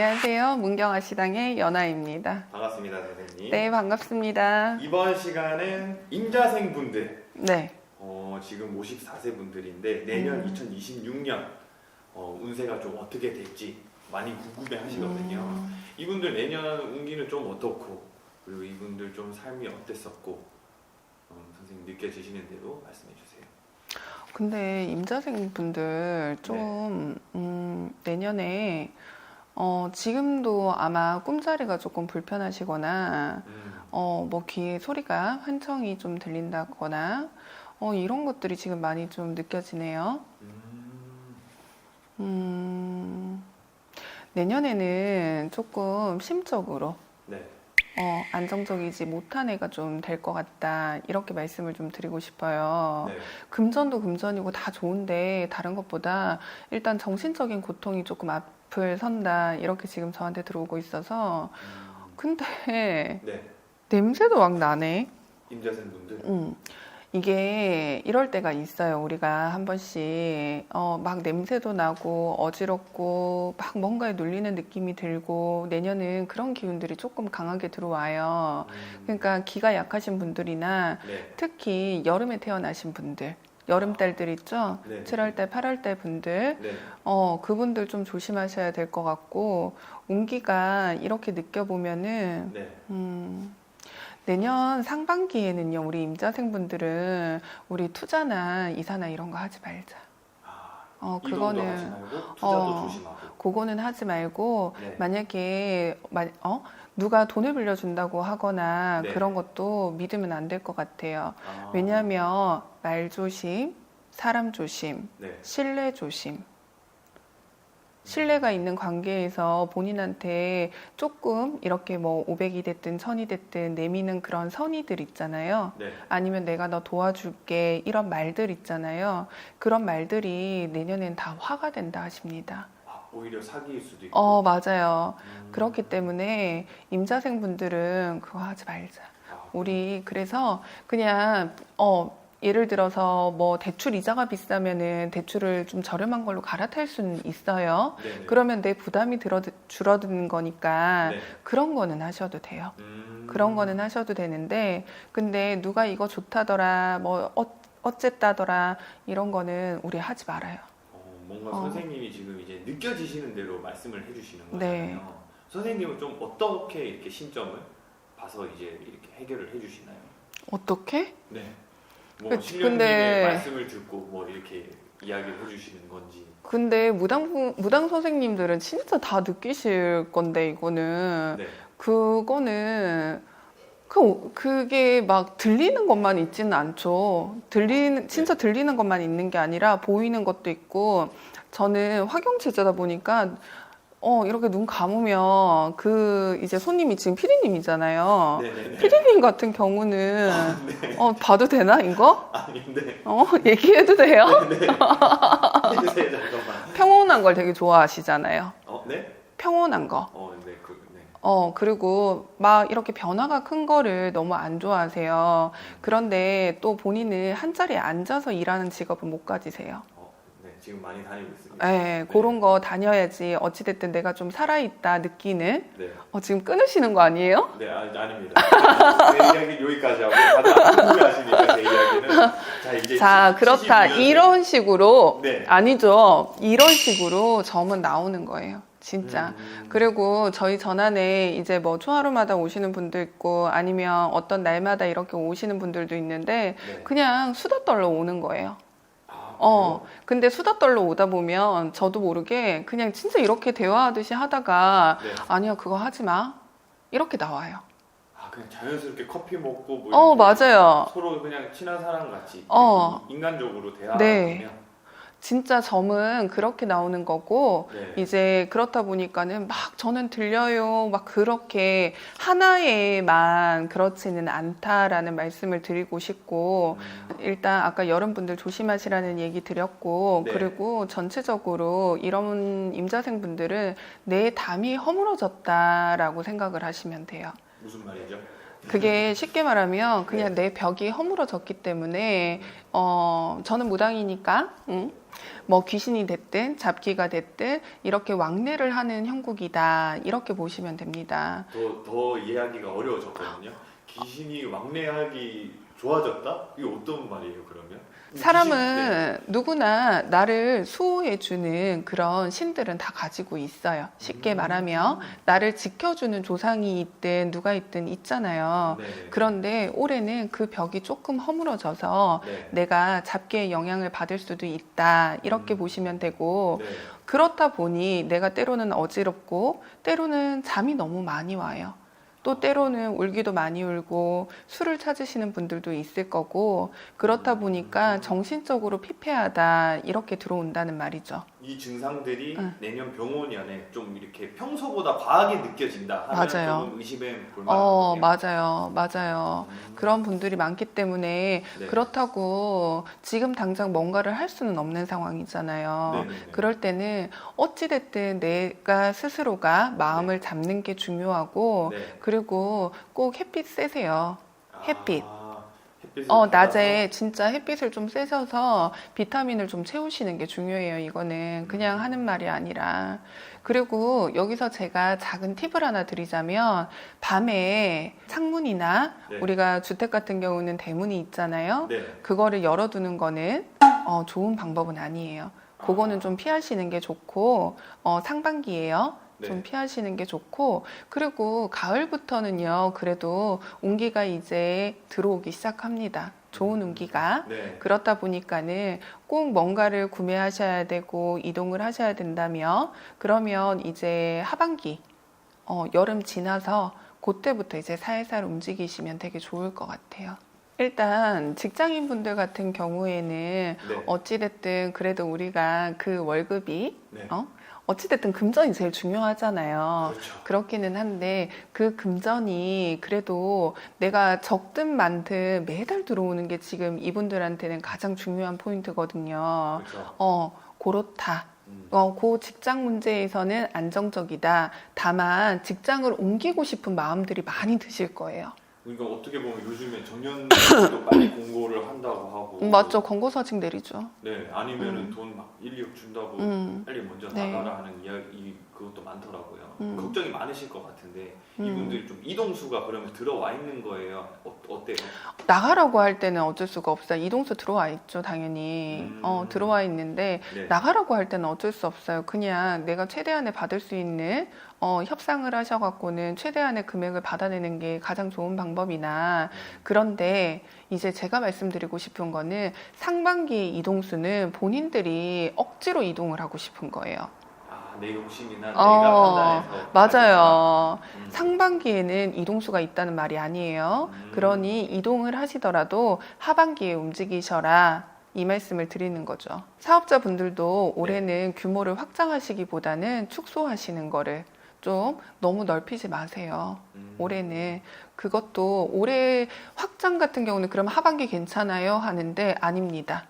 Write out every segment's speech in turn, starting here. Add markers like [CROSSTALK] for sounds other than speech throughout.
안녕하세요. 문경아 시당의 연아입니다. 반갑습니다, 선생님. 네, 반갑습니다. 이번 시간은 임자생 분들, 네. 어, 지금 54세 분들인데 내년 음. 2026년 어, 운세가 좀 어떻게 될지 많이 궁금해 하시거든요. 음, 이분들 내년 운기는 좀 어떻고 그리고 이분들 좀 삶이 어땠었고 어, 선생님 느껴지시는 대로 말씀해 주세요. 근데 임자생 분들 좀 음, 내년에 어, 지금도 아마 꿈자리가 조금 불편하시거나 음, 어, 뭐 귀에 소리가 환청이 좀 들린다거나 어, 이런 것들이 지금 많이 좀 느껴지네요. 음, 음, 내년에는 조금 심적으로 네. 어, 안정적이지 못한 애가 좀 될 것 같다. 이렇게 말씀을 좀 드리고 싶어요. 네. 금전도 금전이고 다 좋은데 다른 것보다 일단 정신적인 고통이 조금 앞 을 선다. 이렇게 지금 저한테 들어오고 있어서. 음, 근데 네. 냄새도 막 나네. 임자생 분들. 음. 이게 이럴 때가 있어요. 우리가 한 번씩 어, 막 냄새도 나고 어지럽고 막 뭔가에 눌리는 느낌이 들고 내년은 그런 기운들이 조금 강하게 들어와요. 음, 그러니까 기가 약하신 분들이나 네. 특히 여름에 태어나신 분들, 여름달들 있죠? 네. 7월달, 8월달 분들, 네. 어, 그분들 좀 조심하셔야 될 것 같고, 운기가 이렇게 느껴보면은, 네. 음, 내년 상반기에는요, 우리 임자생분들은 우리 투자나 이사나 이런 거 하지 말자. 아, 어, 이동도 하지 그거는, 말고 투자도 어, 조심하고. 그거는 하지 말고, 네. 만약에, 마- 어? 누가 돈을 빌려준다고 하거나 네. 그런 것도 믿으면 안 될 것 같아요. 아, 왜냐하면 말 조심, 사람 조심, 네. 신뢰 조심. 신뢰가 있는 관계에서 본인한테 조금 이렇게 뭐 500이 됐든 1000이 됐든 내미는 그런 선의들 있잖아요. 네. 아니면 내가 너 도와줄게 이런 말들 있잖아요. 그런 말들이 내년엔 다 화가 된다 하십니다. 아, 오히려 사기일 수도 있고. 어, 맞아요. 음. 그렇기 때문에 임자생 분들은 그거 하지 말자. 아, 우리 그래서 그냥 어 예를 들어서 뭐 대출 이자가 비싸면은 대출을 좀 저렴한 걸로 갈아탈 수는 있어요. 네네. 그러면 내 부담이 들어 줄어드는 거니까 네. 그런 거는 하셔도 돼요. 음. 그런 거는 하셔도 되는데 근데 누가 이거 좋다더라 뭐 어, 어쨌다더라 이런 거는 우리 하지 말아요. 어, 뭔가 어. 선생님이 지금 이제 느껴지시는 대로 말씀을 해주시는 네. 거잖아요. 선생님은 좀 어떻게 이렇게 신점을 봐서 이제 이렇게 해결을 해주시나요? 어떻게? 네. 뭐 그- 신령님의 근데- 말씀을 듣고 뭐 이렇게 이야기를 해주시는 건지. 근데 무당 무당 선생님들은 진짜 다 느끼실 건데 이거는 네. 그거는 그 그게 막 들리는 것만 있지는 않죠. 들리는 진짜 들리는 것만 있는 게 아니라 보이는 것도 있고 저는 화경체자다 보니까 어 이렇게 눈 감으면 그 이제 손님이 지금 피디님이잖아요. 네네네. 피디님 같은 경우는 어 봐도 되나 이거? 아닌데. 어 [LAUGHS] 얘기해도 돼요? 네. 해주세요 잠깐만. 평온한 걸 되게 좋아하시잖아요. 어, 네? 평온한 거. 어, 네, 그, 네. 어, 그리고 막 이렇게 변화가 큰 거를 너무 안 좋아하세요. 그런데 또 본인은 한 자리에 앉아서 일하는 직업은 못 가지세요. 어, 네, 지금 많이 다니고 있습니다. 예, 그런 거 다녀야지 어찌됐든 내가 좀 살아있다 느끼는? 네. 어, 지금 끊으시는 거 아니에요? 네, 아, 아닙니다. [LAUGHS] 제 이야기는 여기까지 하고 다들 안 궁금해하시니까 제 이야기는 자 이제 자, 그렇다. 72년생. 이런 식으로, 네. 아니죠. 이런 식으로 점은 나오는 거예요. 진짜. 음, 그리고 저희 전환에 이제 뭐 초하루마다 오시는 분도 있고 아니면 어떤 날마다 이렇게 오시는 분들도 있는데 네. 그냥 수다 떨러 오는 거예요. 아, 어, 근데 수다 떨러 오다 보면 저도 모르게 그냥 진짜 이렇게 대화하듯이 하다가? 네. 아니야, 그거 하지 마. 이렇게 나와요. 아 그냥 자연스럽게 커피 먹고 뭐 어, 이렇게 맞아요. 서로 그냥 친한 사람 같이 어. 인간적으로 대화하면 네. 진짜 점은 그렇게 나오는 거고 네. 이제 그렇다 보니까는 막 저는 들려요. 막 그렇게 하나에만 그렇지는 않다라는 말씀을 드리고 싶고 음, 일단 아까 여러분들 조심하시라는 얘기 드렸고 네. 그리고 전체적으로 이런 임자생 분들은 내 담이 허물어졌다라고 생각을 하시면 돼요. 무슨 말이죠? 그게 [LAUGHS] 쉽게 말하면 그냥 네. 내 벽이 허물어졌기 때문에 어 저는 무당이니까 응? 뭐 귀신이 됐든 잡기가 됐든 이렇게 왕래를 하는 형국이다 이렇게 보시면 됩니다. 더, 더 이해하기가 어려워졌거든요. 귀신이 왕래하기 좋아졌다? 이게 어떤 말이에요, 그러면? 네. 사람은 누구나 나를 수호해주는 그런 신들은 다 가지고 있어요. 쉽게 음. 말하면 나를 지켜주는 조상이 있든 누가 있든 있잖아요. 네. 그런데 올해는 그 벽이 조금 허물어져서 네. 내가 잡기의 영향을 받을 수도 있다 이렇게 음. 보시면 되고 네. 그렇다 보니 내가 때로는 어지럽고 때로는 잠이 너무 많이 와요. 또 때로는 울기도 많이 울고 술을 찾으시는 분들도 있을 거고 그렇다 보니까 정신적으로 피폐하다 이렇게 들어온다는 말이죠. 이 증상들이 응. 내년 병원년에 좀 이렇게 평소보다 과하게 느껴진다 하면 맞아요. 의심해 볼 만한 어. 맞아요. 맞아요. 음. 그런 분들이 많기 때문에 네. 그렇다고 지금 당장 뭔가를 할 수는 없는 상황이잖아요. 네네네. 그럴 때는 어찌 됐든 내가 스스로가 마음을 잡는 게 중요하고 네. 그리고 꼭 햇빛 쐬세요. 햇빛. 아, 햇빛을 어? 낮에 진짜 햇빛을 좀 쐬셔서 비타민을 좀 채우시는 게 중요해요. 이거는 그냥 하는 말이 아니라. 그리고 여기서 제가 작은 팁을 하나 드리자면 밤에 창문이나 네. 우리가 주택 같은 경우는 대문이 있잖아요. 네. 그거를 열어두는 거는 어, 좋은 방법은 아니에요. 그거는 아. 좀 피하시는 게 좋고 어, 상반기예요. 좀 네. 피하시는 게 좋고 그리고 가을부터는요 그래도 온기가 이제 들어오기 시작합니다 좋은 온기가 네. 그렇다 보니까는 꼭 뭔가를 구매하셔야 되고 이동을 하셔야 된다며 그러면 이제 하반기 어, 여름 지나서 그때부터 이제 살살 움직이시면 되게 좋을 것 같아요. 일단 직장인 분들 같은 경우에는 네. 어찌됐든 그래도 우리가 그 월급이 네. 어? 어찌됐든 금전이 제일 중요하잖아요. 그렇죠. 그렇기는 한데 그 금전이 그래도 내가 적든 많든 매달 들어오는 게 지금 이분들한테는 가장 중요한 포인트거든요. 그렇죠. 어, 그렇다. 음. 어, 그 직장 문제에서는 안정적이다. 다만 직장을 옮기고 싶은 마음들이 많이 드실 거예요. 그러니까 어떻게 보면 요즘에 정년도 빨리 [COUGHS] 공고를 한다고 하고 음, 맞죠. 권고사직 내리죠. 네 아니면은 음. 돈막 1, 2억 준다고 음. 빨리 먼저 네. 나가라 하는 이야기 그것도 많더라고요. 음. 걱정이 많으실 것 같은데 음. 이분들 좀 이동수가 그러면 들어와 있는 거예요. 어, 어때요? 나가라고 할 때는 어쩔 수가 없어요. 이동수 들어와 있죠, 당연히. 음. 어, 들어와 있는데 네. 나가라고 할 때는 어쩔 수 없어요. 그냥 내가 최대한의 받을 수 있는 어, 협상을 하셔갖고는 최대한의 금액을 받아내는 게 가장 좋은 방법이나 그런데 이제 제가 말씀드리고 싶은 거는 상반기의 이동수는 본인들이 억지로 이동을 하고 싶은 거예요. 아, 내 욕심이나 어, 내가 판단해서 맞아요. 음. 상반기에는 이동수가 있다는 말이 아니에요. 음. 그러니 이동을 하시더라도 하반기에 움직이셔라. 이 말씀을 드리는 거죠. 사업자분들도 올해는 규모를 확장하시기보다는 축소하시는 거를 좀 너무 넓히지 마세요. 음. 올해는 그것도 올해 확장 같은 경우는 그럼 하반기 괜찮아요 하는데 아닙니다.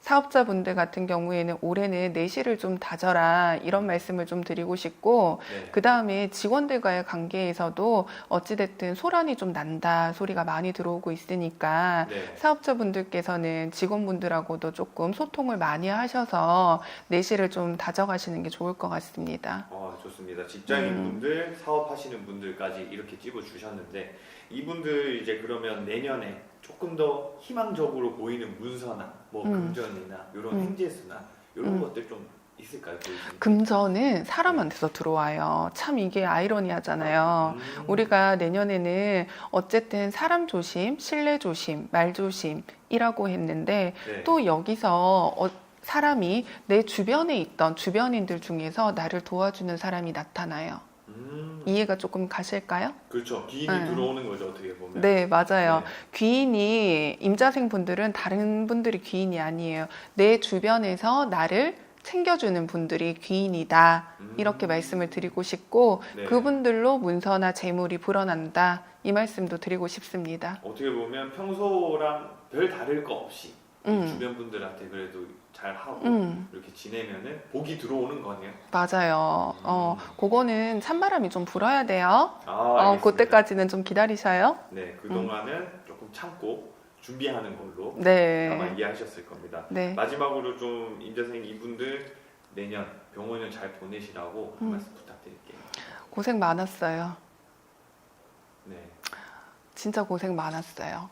사업자분들 같은 경우에는 올해는 내실을 좀 다져라 이런 말씀을 좀 드리고 싶고 네. 그 다음에 직원들과의 관계에서도 어찌됐든 소란이 좀 난다 소리가 많이 들어오고 있으니까 네. 사업자분들께서는 직원분들하고도 조금 소통을 많이 하셔서 내실을 좀 다져가시는 게 좋을 것 같습니다. 어, 좋습니다. 직장인분들, 사업하시는 분들까지 이렇게 찝어 주셨는데 이분들 이제 그러면 내년에 조금 더 희망적으로 보이는 문서나 뭐 음. 금전이나 이런 음. 행재수나 이런 음. 것들 좀 있을까요? 금전은 사람한테서 들어와요. 참 이게 아이러니하잖아요. 음. 우리가 내년에는 어쨌든 사람 조심, 신뢰 조심, 말 조심이라고 했는데 네. 또 여기서 어, 사람이 내 주변에 있던 주변인들 중에서 나를 도와주는 사람이 나타나요. 음. 이해가 조금 가실까요? 그렇죠. 기인이 네. 들어오는 거죠 어떻게 보면. 네, 맞아요. 네. 귀인이 임자생 분들은 다른 분들이 귀인이 아니에요. 내 주변에서 나를 챙겨주는 분들이 귀인이다. 음. 이렇게 말씀을 드리고 싶고 네. 그분들로 문서나 재물이 불어난다. 이 말씀도 드리고 싶습니다. 어떻게 보면 평소랑 별 다를 거 없이 음. 주변 분들한테 그래도 잘 하고 음. 이렇게 지내면은 복이 들어오는 거네요. 맞아요. 어, 그거는 찬바람이 좀 불어야 돼요. 아, 어, 알겠습니다. 그때까지는 좀 기다리셔요. 네, 그 동안은 조금 참고 준비하는 걸로 아마 네. 이해하셨을 겁니다. 네. 마지막으로 좀 임자생 이분들 내년 병원을 잘 보내시라고 한 음. 말씀 부탁드릴게요. 고생 많았어요. 네. 진짜 고생 많았어요.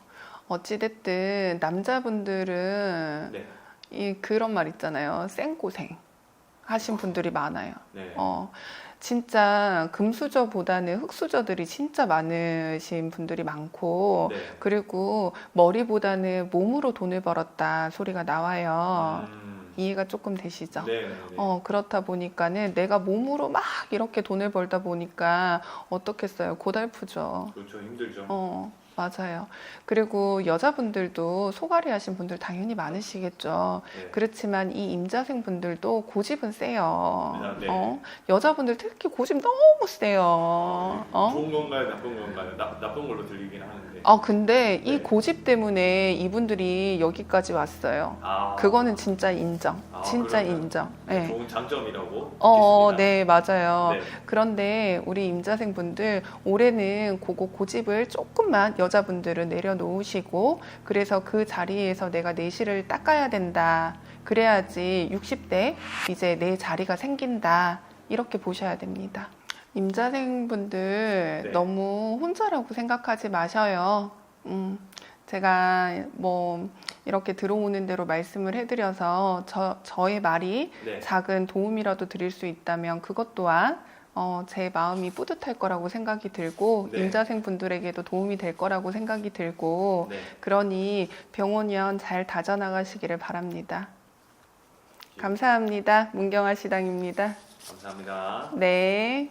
어찌됐든 남자분들은 네. 이 그런 말 있잖아요. 생고생 하신 분들이 많아요. 네. 어, 진짜 금수저보다는 흑수저들이 진짜 많으신 분들이 많고, 네. 그리고 머리보다는 몸으로 돈을 벌었다 소리가 나와요. 음. 이해가 조금 되시죠? 네. 네. 어, 그렇다 보니까는 내가 몸으로 막 이렇게 돈을 벌다 보니까 어떻겠어요? 고달프죠. 그렇죠. 힘들죠. 어, 맞아요. 그리고 여자분들도 소가리 하신 분들 당연히 많으시겠죠. 네. 그렇지만 이 임자생 분들도 고집은 세요. 아, 네. 어? 여자분들 특히 고집 너무 세요. 어? 좋은 건가요? 나쁜 건가요? 나, 나쁜 걸로 들리긴 하는데. 아, 근데 이 네. 고집 때문에 이분들이 여기까지 왔어요. 아, 그거는 진짜 인정. 아, 진짜 인정. 네. 좋은 장점이라고. 어, 듣겠습니다. 네, 맞아요. 네. 그런데 우리 임자생 분들 올해는 그거 고집을 조금만 여자분들은 내려놓으시고 그래서 그 자리에서 내가 내실을 닦아야 된다. 그래야지 60대 이제 내 자리가 생긴다. 이렇게 보셔야 됩니다. 임자생 분들 네. 너무 혼자라고 생각하지 마셔요. 음, 제가 뭐 이렇게 들어오는 대로 말씀을 해드려서 저, 저의 말이 네. 작은 도움이라도 드릴 수 있다면 그것 또한 어, 제 마음이 뿌듯할 거라고 생각이 들고 네. 임자생 분들에게도 도움이 될 거라고 생각이 들고 네. 그러니 병원연 잘 다져나가시기를 바랍니다. 감사합니다. 문경아 시당입니다. 감사합니다. 네.